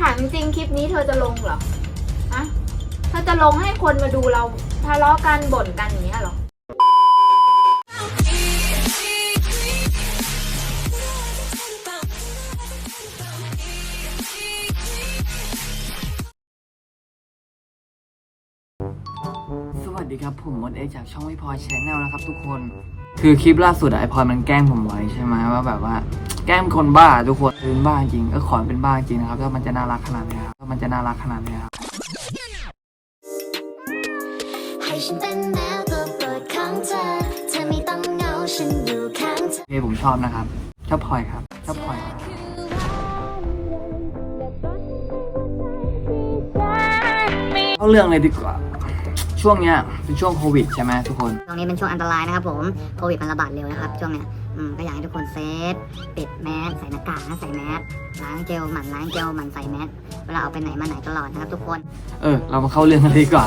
ถามจริงคลิปนี้เธอจะลงเหรออะเธอจะลงให้คนมาดูเราทะเลาะกันบ่นกันอย่างเงี้ยเหรอ สวัสดีครับผมมดเอจากช่องวิพอยชนแนลนะครับทุกคน คือคลิปล่าสุดอะไอพอยมันแกล้งผมไว้ใช่ไหมว่าแบบว่า แกล้งคนบ้าทุกคนเป็นบ้าจริงก็ขอเป็นบ้าจริงนะครับถ้ามันจะน่ารักขนาดนี้ครับถ้ามันจะน่ารักขนาดนี้ครับให้ฉันเป็นแมวตัวโปรดของเธอเธอไม่ต้องเหงาฉันอยู่ข้างเธอโอเคผมชอบนะครับชอบพลอยครับชอบพลอยครับเข้าเรื่องเลยดีกว่า ช่วงเนี้ยเป็นช่วงโควิดใช่ไหมทุกคนช่วงนี้เป็นช่วงอันตรายนะครับผม โควิดมันระบาดเร็วนะครับ ช่วงเนี้ยอืมก็อยากให้ทุกคนเซฟปิดแมสใส่หน้ากากนะใส่แมสล้างเจลหมั่นล้างเจลหมั่นใส่แมสเวลาออกไปไหนมาไหนตลอดนะครับทุกคน เออ เรามาเข้าเรื่องกันเลยดีกว่า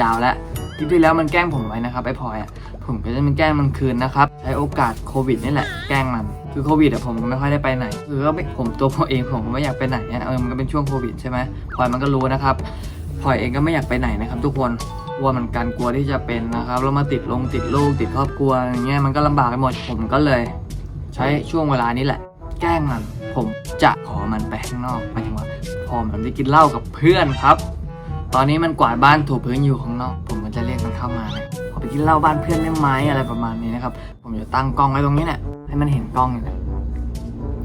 ยาวแล้วคลิปที่แล้วมันแกล้งผมไว้นะครับไอ้พลอยอะผมก็จะมันแกล้งมันคืนนะครับใช้โอกาสโควิดนี่แหละแกล้งมันคือโควิดอะผมก็ไม่ค่อยได้ไปไหนคือก็ไม่ผมตัวผมเองผมก็ไม่อยากไปไหนอะเออมันก็เป็นช่วงโควิดใช่ไหมพลอยมันก็รู้นะครับพลอยเองก็ไม่อยากไปไหนนะครับทุกคน กลัวเหมือนกันกลัวที่จะเป็นนะครับแล้วมาติดลงติดลูกติดครอบครัวอย่างเงี้ยมันก็ลำบากไปหมดผมก็เลย ใช้ช่วงเวลานี้แหละ แกล้งมัน ผมจะขอมันไปข้างนอกหมายถึงว่าพอมันไปกินเหล้ากับเพื่อนครับ ตอนนี้มันกวาดบ้านถูพื้นอยู่ข้างนอก ผมก็จะเรียกมันเข้ามาเลยขอไปกินเหล้าบ้านเพื่อนได้ไหมอะไรประมาณนี้นะครับผมจะตั้งกล้องไว้ตรงนี้แหละให้มันเห็นกล้องนี่แหละ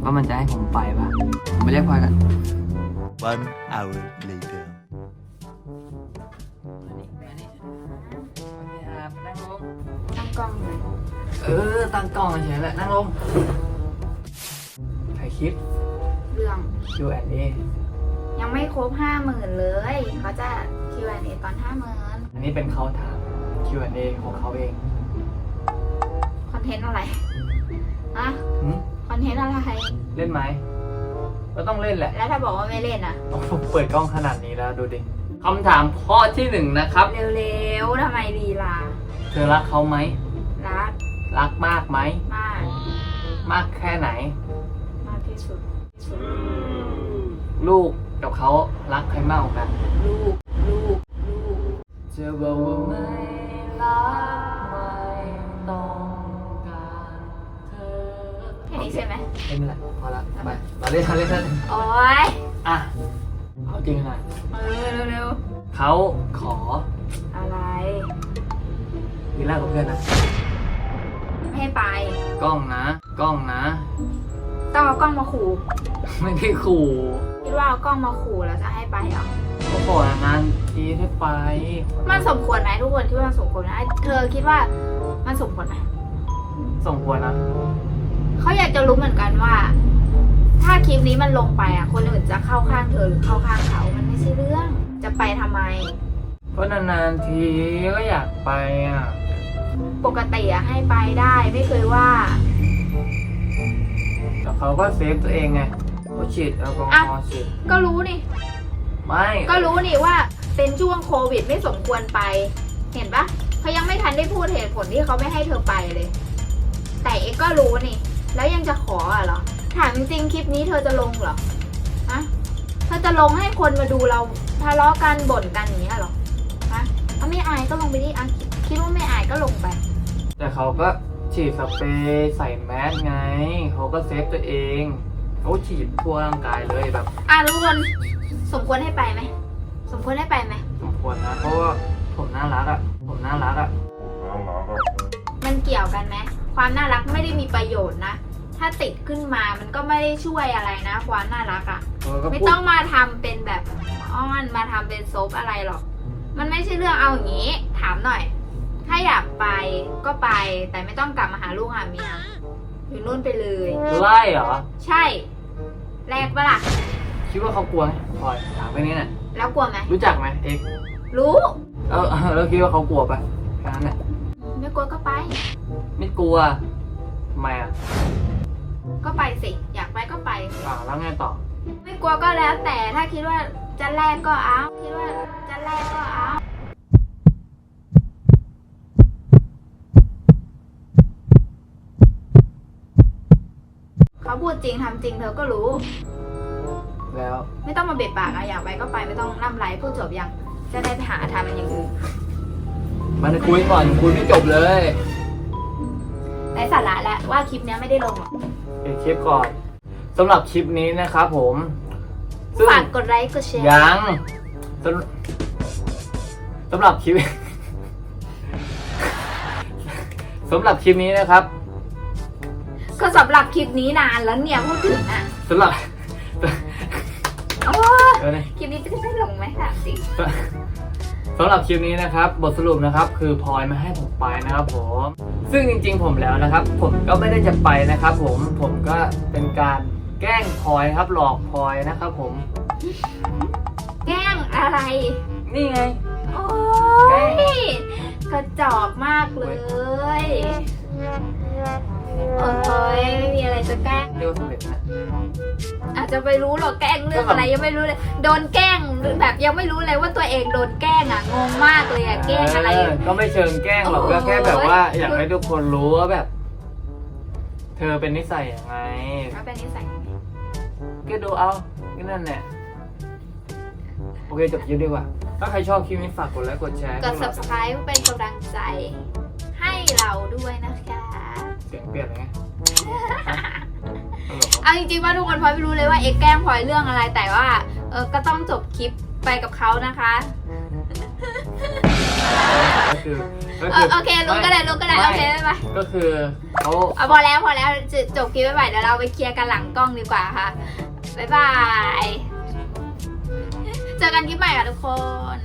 ว่ามันจะให้ผมไปปะผมไปเรียกพลอยกัน One hour later. ตั้งกล้องเลยเออ ตั้งกล้องเฉยๆแหละนั่งลง ถ่ายคลิป เรื่อง Q&A ยังไม่ครบห้าหมื่นเลยเขาจะ Q&A ตอนห้าหมื่นอันนี้เป็นเขาถาม Q&A ของเขาเองคอนเทนต์อะไรอะหึคอนเทนต์อะไร เล่นไหมก็ต้องเล่นแหละแล้วถ้าบอกว่าไม่เล่นอะโอ้โหเปิดกล้องขนาดนี้แล้วดูดิ คำถามข้อที่หนึ่งนะครับ เร็วๆทำไมลีลาเธอรักเขาไหม รักรักมากไหม มาก มากแค่ไหน มากที่สุดที่สุด ลูกกับเขารักใครมากกว่ากัน ลูก ลูก ลูก จะบอกว่าไม่รักไม่ต้องการเธอแค่นี้ใช่ไหมแค่นี้แหละพอละไปเราเล่นเราเล่นเราเล่นโอ๊ยอะเอา จริงหน่อยเออเร็วเขาขอๆอะไร กินเหล้ากับเพื่อนนะ ไม่ให้ไป กล้องนะ กล้องนะ ต้องเอากล้องมาขู่ ไม่ได้ขู่คิดว่าเอากล้องมาขู่แล้วจะให้ไปเหรอก็ขอนานทีให้ไป มันสมควรไหมทุกคนคิดว่ามันสมควรไหมเธอคิดว่ามันสมควรไหมส่งควรนะเขาอยากจะรู้เหมือนกันว่า ถ้าคลิปนี้มันลงไปอะ คนอื่นจะเข้าข้างเธอหรือเข้าข้างเขามันไม่ใช่เรื่อง จะไปทำไม ก็นานๆทีก็อยากไปอะ ปกติอะให้ไปได้ไม่เคยว่า แต่เขาก็เซฟตัวเองไงเขาฉีดแอลกอฮอล์ฉีดก็รู้นี่ ไม่ก็รู้นี่ว่าเป็นช่วงโควิดไม่สมควรไป เห็นปะเขายังไม่ทันได้พูดเหตุผลที่เขาไม่ให้เธอไปเลย แต่เอ็กก็รู้นี่ แล้วยังจะขออะเหรอ ถามจริงๆคลิปนี้เธอจะลงเหรอฮะเธอจะลงให้คนมาดูเราทะเลาะกันบ่นกันอย่างเงี้ยเหรอฮะถ้าไม่อายก็ลงไปดิอะคิดว่าไม่อายก็ลงไป แต่เขาก็ฉีดสเปรย์ใส่แมสไง เขาก็เซฟตัวเองเขาฉีดทั่วร่างกายเลยแบบ อะทุกคนสมควรให้ไปไหมสมควรให้ไปไหมสมควรนะเพราะว่าผมน่ารักอะผมน่ารักอะมันเกี่ยวกันไหมความน่ารักไม่ได้มีประโยชน์นะ ถ้าติดขึ้นมามันก็ไม่ได้ช่วยอะไรนะ ความน่ารักอะ่ะเออก็ไม่พูดต้องมาทำเป็นแบบอ้อนมาทำเป็นซบอะไรหรอก มันไม่ใช่เรื่องเอาอย่างนี้ ถามหน่อย ถ้าอยากไปก็ไป แต่ไม่ต้องกลับมาหาลูกหาเมียอยู่นู่นไปเลย ไล่เหรอ ใช่ แรกปะล่ะ คิดว่าเขากลัวไหมพลอยถามไปนี้น่ะแล้วกลัวไหมรู้จักไหมเอ็กซ์รู้ เออแล้วคิดว่าเขากลัวปะแค่นั้นแหละไม่กลัวก็ไป ไม่กลัวทำไมอะ ก็ไปสิ อยากไปก็ไปอ่าแล้วไงต่อ ไม่กลัวก็แล้วแต่ถ้าคิดว่าจะแลกก็เอาคิดว่าจะแลกก็เอาเขาพูดจริงทำจริงเธอก็รู้ แล้วไม่ต้องมาเบ็ดปากอะอยากไปก็ไปไม่ต้องล่ำไรพูดจบยังจะได้ไปหาทำมันอย่างอื่นมันคุยก่อนคุยไม่จบเลย ไร้สาระแล้วว่าคลิปเนี้ยไม่ได้ลงหรอกปิดคลิปก่อนสำหรับคลิปนี้นะครับผมซึ่งฝากกดไลค์กดแชร์ยังสำสำหรับคลิป สำหรับคลิปนี้นะครับก็สำหรับคลิปนี้นานแล้วเนี่ยพูดถึงอะสำหรับ โอ้เดี๋ยวนะคลิปนี้จะได้ลงไหมถามจริง สำหรับคลิปนี้นะครับ บทสรุปนะครับ คือพลอยไม่ให้ผมไปนะครับผม ซึ่งจริงๆผมแล้วนะครับ ผมก็ไม่ได้จะไปนะครับ ผมผมก็เป็นการแกล้งพลอยครับ หลอกพลอยนะครับผม แกล้งอะไร นี่ไง โอ้แกล้ยกระจอกมากเลย โอ้ยไม่มีอะไรจะแกล้ง เรียกว่าสำเร็จนะ อาจจะไม่รู้หรอกแกล้งเรื่องอะไรยังไม่รู้เลย โดนแกล้งแบบยังไม่รู้เลยว่าตัวเองโดนแกล้งอะงงมากเลยอะแกล้งอะไร เก็ไม่เชิงแกล้งหรอกโอ้ก็โหแค่แบบว่าอยากให้ทุกคนรู้ว่าแบบ เธอเป็นนิสัยยังไงแล้วเป็นนิสัยยังไงก็ดูเอาแค่นั่นแหละโอเคจบคลิปดีกว่า ถ้าใครชอบคลิปนี้ฝากกดไลค์กดแชร์กด subscribe เป็นกำลังใจให้เราด้วยนะคะ เสียงเปลี่ยนเลยไงฮัลโหล เอาจริงๆว่าทุกคนพลอยไม่รู้เลยว่าเอ็กแกล้งพลอยเรื่องอะไร แต่ว่าเออก็ต้องจบคลิปไปกับเขานะคะ ก็คือก็เออโอเครู้ก็ได้รู้ก็ได้โอเคบ๊ายบายก็คือเขาเอาพอแล้วพอแล้วจจบคลิปไปไปเดี๋ยวเราไปเคลียร์กันหลังกล้องดีกว่าค่ะบ๊ายบายเจอกันคลิปใหม่ค่ะทุกคน